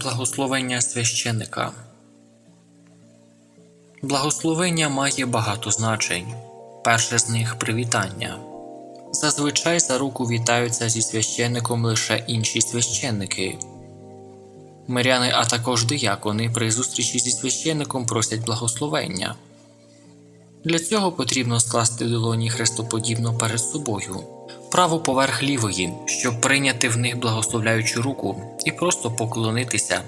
Благословення священика Благословення має багато значень. Перше з них привітання. Зазвичай за руку вітаються зі священником лише інші священники. Миряни, а також диякони при зустрічі зі священником просять благословення. Для цього потрібно скласти долоні хрестоподібно перед собою, право поверх лівої, щоб прийняти в них благословляючу руку і просто поклонитися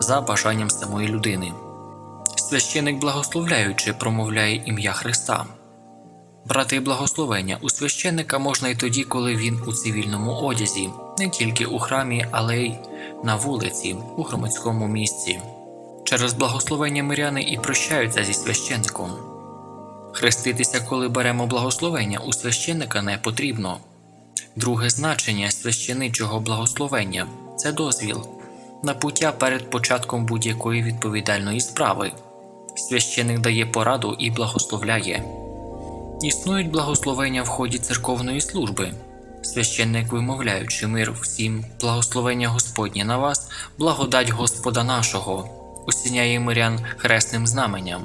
за бажанням самої людини. Священик благословляючи промовляє ім'я Христа. Брати благословення у священника можна й тоді, коли він у цивільному одязі, не тільки у храмі, але й на вулиці, у громадському місці. Через благословення миряни і прощаються зі священником. Хреститися, коли беремо благословення, у священника не потрібно. Друге значення священичого благословення це дозвіл на пуття перед початком будь-якої відповідальної справи. Священик дає пораду і благословляє. Існують благословення в ході церковної служби. Священник, вимовляючи мир всім, благословення Господнє на вас, благодать Господа нашого, осіняє мирян хресним знаменням.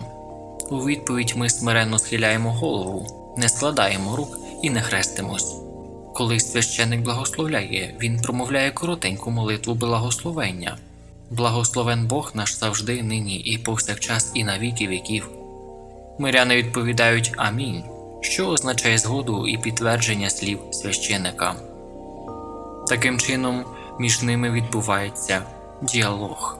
У відповідь ми смиренно схиляємо голову, не складаємо рук і не хрестимось. Коли священник благословляє, він промовляє коротеньку молитву благословення. Благословен Бог наш завжди, нині і повсякчас, і на віки віків. Миряни відповідають Амінь, що означає згоду і підтвердження слів священика. Таким чином, між ними відбувається діалог.